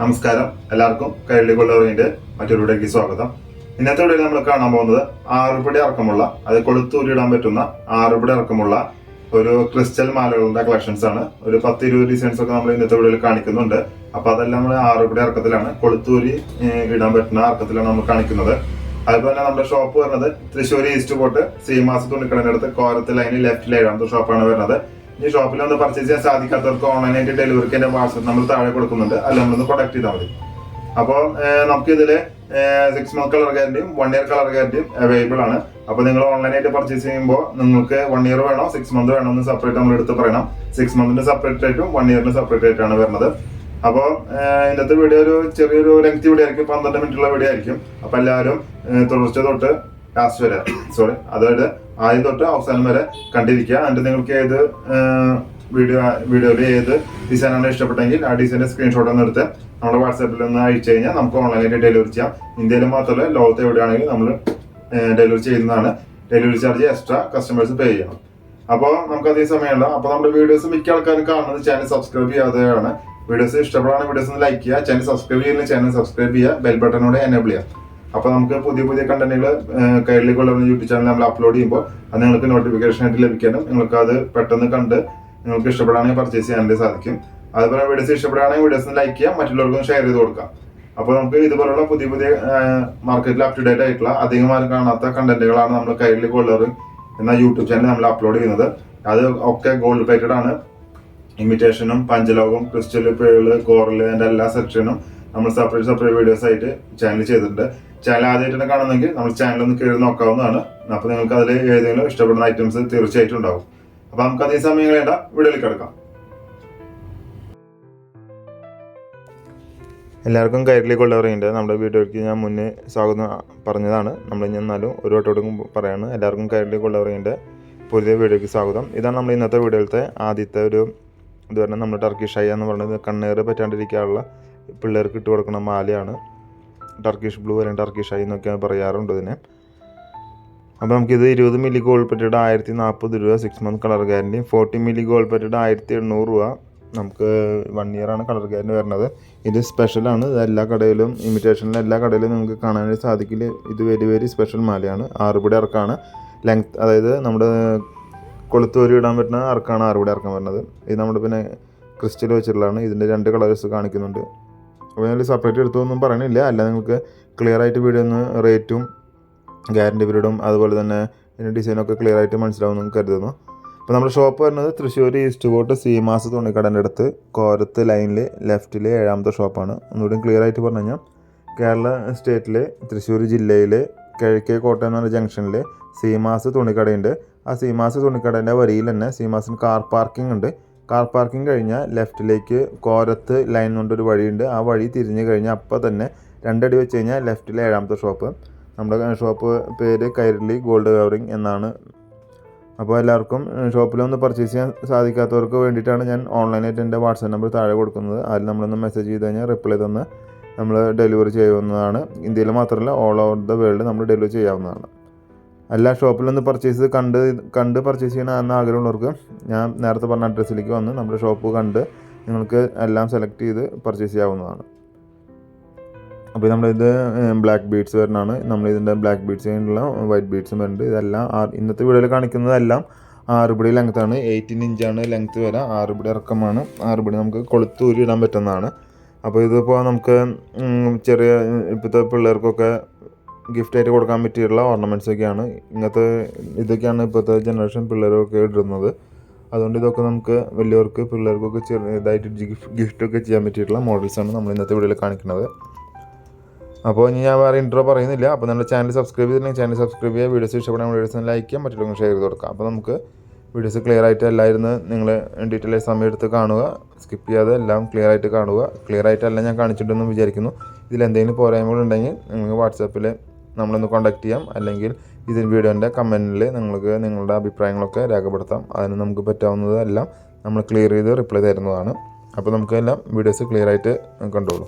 നമസ്കാരം. എല്ലാവർക്കും കൈരളി കൊള്ളറിന്റെ മറ്റൊരു വീഡിയോയ്ക്ക് സ്വാഗതം. ഇന്നത്തെ വീഡിയോയിൽ നമ്മൾ കാണാൻ പോകുന്നത് ആറുപടി അറക്കമുള്ള അത് കൊളുത്തൂരിടാൻ പറ്റുന്ന ആറുപടി അറക്കമുള്ള ഒരു ക്രിസ്റ്റൽ മാലകളുടെ കളക്ഷൻസ് ആണ്. ഒരു പത്ത് ഇരുപത് ഡിസൈൻസ് ഒക്കെ നമ്മൾ ഇന്നത്തെ വീഡിയോയിൽ കാണിക്കുന്നുണ്ട്. അപ്പൊ അതെല്ലാം നമ്മൾ ആറുപടി അറക്കത്തിലാണ്. കൊളുത്തൂരി ഇടാൻ പറ്റുന്ന അർക്കത്തിലാണ് നമ്മൾ കാണിക്കുന്നത്. അതുപോലെ തന്നെ നമ്മുടെ ഷോപ്പ് വരുന്നത് തൃശ്ശൂർ ഈസ്റ്റ് പോട്ട് സീമാസ് തുണിക്കടന്റെ അടുത്ത് കോരത്ത് ലൈനിൽ ലെഫ്റ്റ് ഏഴാമത്തെ ഷോപ്പാണ് വരുന്നത്. ഈ ഷോപ്പിൽ ഒന്ന് പർച്ചേസ് ചെയ്യാൻ സാധിക്കാത്തവർക്ക് ഓൺലൈനായിട്ട് ഡെലിവറിക്ക് എന്റെ വാട്സപ്പ് നമ്മൾ താഴെ കൊടുക്കുന്നുണ്ട്. അല്ല നമ്മളൊന്ന് കോൺടാക്ട് ചെയ്താൽ മതി. അപ്പോൾ നമുക്ക് ഇതിൽ സിക്സ് മന്ത് കളർ ഗ്യാരണ്ടിയും വൺ ഇയർ കളർ ഗ്യാരണ്ടിയും അവൈലബിൾ ആണ്. അപ്പോൾ നിങ്ങൾ ഓൺലൈനായിട്ട് പർച്ചേസ് ചെയ്യുമ്പോൾ നിങ്ങൾക്ക് വൺ ഇയർ വേണോ സിക്സ് മന്ത് വേണോ എന്ന് സെപ്പറേറ്റ് നമ്മൾ എടുത്ത് പറയണം. സിക്സ് മന്തിന് സെപ്പറേറ്റ് ആയിട്ടും വൺ ഇയറിന് സെപ്പറേറ്റ് ആയിട്ടാണ് വരുന്നത്. അപ്പോൾ ഇന്നത്തെ വീഡിയോ ഒരു ചെറിയൊരു ലെങ്ത് വീഡിയോ ആയിരിക്കും പന്ത്രണ്ട് മിനിറ്റുള്ള വീഡിയോ ആയിരിക്കും. അപ്പോൾ എല്ലാവരും തുടർച്ച തൊട്ട് ലാസ്റ്റ് വരെ. സോറി അതായത് ആദ്യം തൊട്ട് അവസാനം വരെ കണ്ടിരിക്കുക. എന്നിട്ട് നിങ്ങൾക്ക് ഏത് വീഡിയോ വീഡിയോയിൽ ഏത് ഡിസൈനാണ് ഇഷ്ടപ്പെട്ടെങ്കിൽ ആ ഡിസൈന്റെ സ്ക്രീൻഷോട്ട് ഒന്ന് എടുത്ത് നമ്മുടെ വാട്സാപ്പിൽ ഒന്ന് അയച്ചു കഴിഞ്ഞാൽ നമുക്ക് ഓൺലൈനായിട്ട് ഡെലിവറി ചെയ്യാം. ഇന്ത്യയിൽ മാത്രമല്ല ലോകത്ത് എവിടെയാണെങ്കിലും നമ്മൾ ഡെലിവറി ചെയ്യുന്നതാണ്. Delivery charge extra customers pay ചെയ്യണം. അപ്പോൾ നമുക്ക് അതേ സമയമല്ല അപ്പോൾ നമ്മുടെ വീഡിയോസ് മിക്ക ആൾക്കാരും കാണുന്നത് ചാനൽ സബ്സ്ക്രൈബ് ചെയ്യാതെയാണ്. വീഡിയോസ് ഇഷ്ടപ്പെടാണ് വീഡിയോസ് ഒന്ന് ലൈക്ക് ചെയ്യുക. ചാനൽ സബ്സ്ക്രൈബ് ചെയ്യുന്ന ചാനൽ സബ്സ്ക്രൈബ് ചെയ്യുക. ബെൽ ബട്ടനോട് എനേബിൾ ചെയ്യുക. അപ്പോൾ നമുക്ക് പുതിയ പുതിയ കണ്ടന്റുകൾ കയ്യിലേക്ക് കൊള്ളുന്ന യൂട്യൂബ് ചാനൽ നമ്മൾ അപ്ലോഡ് ചെയ്യുമ്പോൾ അത് നിങ്ങൾക്ക് നോട്ടിഫിക്കേഷൻ ആയിട്ട് ലഭിക്കാനും നിങ്ങൾക്ക് അത് പെട്ടെന്ന് കണ്ട് നിങ്ങൾക്ക് ഇഷ്ടപ്പെടുകയാണെങ്കിൽ പർച്ചേസ് ചെയ്യാനായിട്ട് സാധിക്കും. അതുപോലെ വീഡിയോസ് ഇഷ്ടപ്പെടുകയാണെങ്കിൽ വീഡിയോസ് ലൈക്ക് ചെയ്യാം മറ്റുള്ളവർക്കും ഷെയർ ചെയ്ത് കൊടുക്കാം. അപ്പോൾ നമുക്ക് ഇതുപോലുള്ള പുതിയ പുതിയ മാർക്കറ്റിൽ അപ് ടു ഡേറ്റ് ആയിട്ടുള്ള അധികം ആരും കാണാത്ത കണ്ടന്റുകളാണ് നമ്മൾ കയ്യിൽ കൊള്ളർ എന്ന യൂട്യൂബ് ചാനൽ നമ്മൾ അപ്ലോഡ് ചെയ്യുന്നത്. അത് ഒക്കെ ഗോൾഡ് പ്ലേറ്റഡ് ആണ്. ഇമിറ്റേഷനും പഞ്ചലോകം ക്രിസ്റ്റൽ പേൾ കോറൽ അതിന്റെ എല്ലാ സെക്ഷനും നമ്മൾ സെപ്പറേറ്റ് സെപ്പറേറ്റ് വീഡിയോസ് ആയിട്ട് ചാനൽ ചെയ്തിട്ടുണ്ട്. ചാനൽ ആദ്യമായിട്ടാണ് കാണുന്നെങ്കിൽ നമ്മൾ ചാനൽ ഒന്ന് കയറി നോക്കാവുന്നതാണ്. അപ്പോൾ നിങ്ങൾക്ക് അതിൽ ഏതെങ്കിലും ഇഷ്ടപ്പെടുന്ന ഐറ്റംസ് തീർച്ചയായിട്ടും ഉണ്ടാവും. അപ്പോൾ നമുക്ക് അതേ സമയം വേണ്ട വീഡിയോയിൽ കിടക്കാം. എല്ലാവർക്കും കയറിലി കൊള്ളവറിയുണ്ട് നമ്മുടെ വീഡിയോയ്ക്ക് ഞാൻ മുന്നേ സ്വാഗതം പറഞ്ഞതാണ്. നമ്മൾ എന്നാലും ഒരു വട്ടോടും പറയാണ്. എല്ലാവർക്കും കയറിലി കൊള്ളവറിയുണ്ട് പുതിയ വീഡിയോയ്ക്ക് സ്വാഗതം. ഇതാണ് നമ്മൾ ഇന്നത്തെ വീഡിയോയിലത്തെ ആദ്യത്തെ ഒരു ഇത് പറഞ്ഞാൽ നമ്മൾ ടർക്കിഷ് ഐ എന്ന് പറയുന്നത് കണ്ണേറ് പറ്റാണ്ടിരിക്കാനുള്ള പിള്ളേർക്ക് ഇട്ട് കൊടുക്കുന്ന മാലയാണ്. ടർക്കിഷ് ബ്ലൂ അല്ലെങ്കിൽ ടർക്കിഷ് ഐ എന്നൊക്കെ പറയാറുണ്ട് ഇതിനെ. അപ്പോൾ നമുക്കിത് ഇരുപത് മില്ലി ഗോൾഡ് പറ്റിയുടെ ആയിരത്തി നാൽപ്പത് രൂപ six month colour guarantee forty milli gold പറ്റിയുടെ ആയിരത്തി എണ്ണൂറ് രൂപ നമുക്ക് വൺ ഇയർ ആണ് കളർ ഗ്യാരന്റി വരുന്നത്. ഇത് സ്പെഷ്യലാണ് ഇത് എല്ലാ കടയിലും ഇമിറ്റേഷനിലെ എല്ലാ കടയിലും നമുക്ക് കാണാനായിട്ട് സാധിക്കില്ല ഇത് വെരി വെരി സ്പെഷ്യൽ മാലയാണ്. ആറുപടി ഇറക്കാണ് ലെങ്ത് അതായത് നമ്മുടെ കൊളുത്തൂരി ഇടാൻ പറ്റുന്ന ഇറക്കാണ് ആറുപടി ഇറക്കാൻ വരുന്നത്. ഇത് നമ്മുടെ പിന്നെ ക്രിസ്റ്റൽ വെച്ചിട്ടുള്ളതാണ്. ഇതിന്റെ രണ്ട് കളേഴ്സ് കാണിക്കുന്നുണ്ട്. അപ്പോൾ ഞാൻ സെപ്പറേറ്റ് എടുത്തൊന്നും പറയണില്ല. അല്ല നിങ്ങൾക്ക് ക്ലിയർ ആയിട്ട് വീഡിയോ ഒന്ന് റേറ്റും ഗ്യാരണ്ടി പീരീഡും അതുപോലെ തന്നെ ഇതിന്റെ ഡിസൈനൊക്കെ ക്ലിയർ ആയിട്ട് മനസ്സിലാവുമെന്ന് കരുതുന്നു. അപ്പോൾ നമ്മുടെ ഷോപ്പ് വരുന്നത് തൃശ്ശൂർ ഈസ്റ്റ് ബോട്ട് സീമാസ് തുണിക്കടന്റെ അടുത്ത് കോരത്ത് ലൈനിൽ ലെഫ്റ്റിൽ ഏഴാമത്തെ ഷോപ്പാണ് ഒന്നുകൂടി ക്ലിയർ ആയിട്ട് പറഞ്ഞു കഴിഞ്ഞാൽ കേരള സ്റ്റേറ്റിലെ തൃശ്ശൂർ ജില്ലയിലെ കിഴക്കേ കോട്ട എന്ന് പറഞ്ഞ ജംഗ്ഷനിൽ സീമാസ് തുണിക്കടയുണ്ട്. ആ സീമാസ് തുണിക്കടേന്റെ വരിയിൽ തന്നെ സീമാസിന് കാർ പാർക്കിംഗ് ഉണ്ട്. കാർ പാർക്കിംഗ് കഴിഞ്ഞാൽ ലെഫ്റ്റിലേക്ക് കോരത്ത് ലൈൻ കൊണ്ടൊരു വഴിയുണ്ട്. ആ വഴി തിരിഞ്ഞു കഴിഞ്ഞാൽ അപ്പോൾ തന്നെ രണ്ടടി വെച്ച് കഴിഞ്ഞാൽ ലെഫ്റ്റിലെ ഏഴാമത്തെ ഷോപ്പ് നമ്മുടെ ഷോപ്പ് പേര് കൈരളി ഗോൾഡ് കവറിംഗ് എന്നാണ്. അപ്പോൾ എല്ലാവർക്കും ഷോപ്പിലൊന്ന് പർച്ചേസ് ചെയ്യാൻ സാധിക്കാത്തവർക്ക് വേണ്ടിയിട്ടാണ് ഞാൻ ഓൺലൈനായിട്ട് എന്റെ വാട്സാപ്പ് നമ്പർ താഴെ കൊടുക്കുന്നത്. അതിൽ നമ്മളൊന്ന് മെസ്സേജ് ചെയ്ത് കഴിഞ്ഞാൽ റിപ്ലൈ തന്ന് നമ്മൾ ഡെലിവറി ചെയ്യാവുന്നതാണ് ഇന്ത്യയിൽ മാത്രമല്ല ഓൾ ഓവർ ദ വേൾഡ് നമ്മൾ ഡെലിവറി ചെയ്യാവുന്നതാണ്. എല്ലാ നിന്ന് പർച്ചേസ് കണ്ട് കണ്ട് പർച്ചേസ് ചെയ്യണം എന്ന ആഗ്രഹമുള്ളവർക്ക് ഞാൻ നേരത്തെ പറഞ്ഞ അഡ്രസ്സിലേക്ക് വന്ന് നമ്മുടെ ഷോപ്പ് കണ്ട് നിങ്ങൾക്ക് എല്ലാം സെലക്ട് ചെയ്ത് പർച്ചേസ് ചെയ്യാവുന്നതാണ്. അപ്പോൾ നമ്മളിത് ബ്ലാക്ക് ബീഡ്സ് വരുന്നതാണ്. നമ്മളിതിന്റെ ബ്ലാക്ക് ബീഡ്സ് കഴിഞ്ഞുള്ള വൈറ്റ് ബീഡ്സും വരുന്നുണ്ട്. ഇതെല്ലാം ഇന്നത്തെ വീഡിയോയിൽ കാണിക്കുന്നതെല്ലാം ആറുപടി ലെങ്ത്താണ് എയ്റ്റീൻ ഇഞ്ചാണ് ലെങ്ത്ത് വരാം. ആറുപടി ഇറക്കമാണ്. ആറുപടി നമുക്ക് കൊളുത്തൂരി ഇടാൻ പറ്റുന്നതാണ്. അപ്പോൾ ഇതിപ്പോൾ നമുക്ക് ചെറിയ ഇപ്പോഴത്തെ പിള്ളേർക്കൊക്കെ ഗിഫ്റ്റായിട്ട് കൊടുക്കാൻ പറ്റിയിട്ടുള്ള ഓർണമെന്റ്സ് ഒക്കെയാണ്. ഇങ്ങനത്തെ ഇതൊക്കെയാണ് ഇപ്പോഴത്തെ ജനറേഷൻ പിള്ളേരൊക്കെ ഇടുന്നത്. അതുകൊണ്ട് ഇതൊക്കെ നമുക്ക് വലിയവർക്ക് പിള്ളേർക്കൊക്കെ ഗിഫ്റ്റ് ഒക്കെ ചെയ്യാൻ പറ്റിയിട്ടുള്ള മോഡൽസാണ് നമ്മൾ ഇന്നത്തെ വീഡിയോയിൽ കാണിക്കുന്നത്. അപ്പോൾ ഇനി ഞാൻ വേറെ ഇൻട്രോ പറയുന്നില്ല. അപ്പോൾ നമ്മുടെ ചാനൽ സബ്സ്ക്രൈബ് ചെയ്തിട്ടുണ്ടെങ്കിൽ ചാനൽ സബ്സ്ക്രൈബ് ചെയ്യുക. വീഡിയോസ് ഇഷ്ടപ്പെടാൻ വീഡിയോസ് ലൈക്ക് ചെയ്യാം മറ്റുള്ളവർക്ക് ഷെയർ ചെയ്ത് കൊടുക്കാം അപ്പോൾ നമുക്ക് വീഡിയോസ് ക്ലിയർ ആയിട്ട് എല്ലായിരുന്നു നിങ്ങൾ ഡീറ്റെയിൽ സമയം എടുത്ത് കാണുക. സ്കിപ്പ് ചെയ്യാതെ എല്ലാം ക്ലിയർ ആയിട്ട് കാണുക. ക്ലിയർ ആയിട്ടല്ല ഞാൻ കാണിച്ചിട്ടുണ്ടെന്ന് വിചാരിക്കുന്നു. ഇതിൽ എന്തെങ്കിലും പോരായ്മകളുണ്ടെങ്കിൽ നിങ്ങൾക്ക് വാട്സാപ്പിൽ നമ്മളൊന്ന് കോൺടാക്ട് ചെയ്യാം. അല്ലെങ്കിൽ ഇതിൽ വീഡിയോന്റെ കമന്റിൽ നിങ്ങൾക്ക് നിങ്ങളുടെ അഭിപ്രായങ്ങളൊക്കെ രേഖപ്പെടുത്താം. അതിന് നമുക്ക് പറ്റാവുന്നതെല്ലാം നമ്മൾ ക്ലിയർ ചെയ്ത് റിപ്ലൈ തരുന്നതാണ്. അപ്പോൾ നമുക്ക് എല്ലാം വീഡിയോസ് ക്ലിയർ ആയിട്ട് കണ്ടോളൂ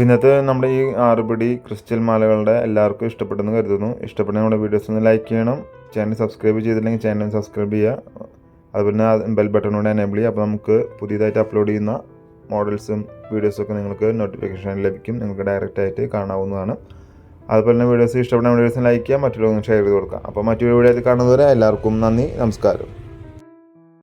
പിന്നത്തെ നമ്മുടെ ഈ ആറുപടി ക്രിസ്റ്റൽ മാലകളുടെ എല്ലാവർക്കും ഇഷ്ടപ്പെട്ടെന്ന് കരുതുന്നു. ഇഷ്ടപ്പെട്ട നമ്മുടെ വീഡിയോസ് ഒന്ന് ലൈക്ക് ചെയ്യണം. ചാനൽ സബ്സ്ക്രൈബ് ചെയ്തില്ലെങ്കിൽ ചാനൽ സബ്സ്ക്രൈബ് ചെയ്യുക. അതുപോലെ തന്നെ ബെൽ ബട്ടൺ കൂടെ എനേബിൾ ചെയ്യുക. അപ്പോൾ നമുക്ക് പുതിയതായിട്ട് അപ്ലോഡ് ചെയ്യുന്ന മോഡൽസും വീഡിയോസൊക്കെ നിങ്ങൾക്ക് നോട്ടിഫിക്കേഷൻ ലഭിക്കും. നിങ്ങൾക്ക് ഡയറക്റ്റായിട്ട് കാണാവുന്നതാണ്. അതുപോലെ തന്നെ വീഡിയോസ് ഇഷ്ടപ്പെടുന്ന വീഡിയോസ് ലൈക്ക് ചെയ്യുക. മറ്റുള്ളവർക്ക് ഷെയർ ചെയ്ത് കൊടുക്കുക. അപ്പോൾ മറ്റൊരു വീഡിയോ കാണുന്നവരെ എല്ലാവർക്കും നന്ദി. നമസ്കാരം.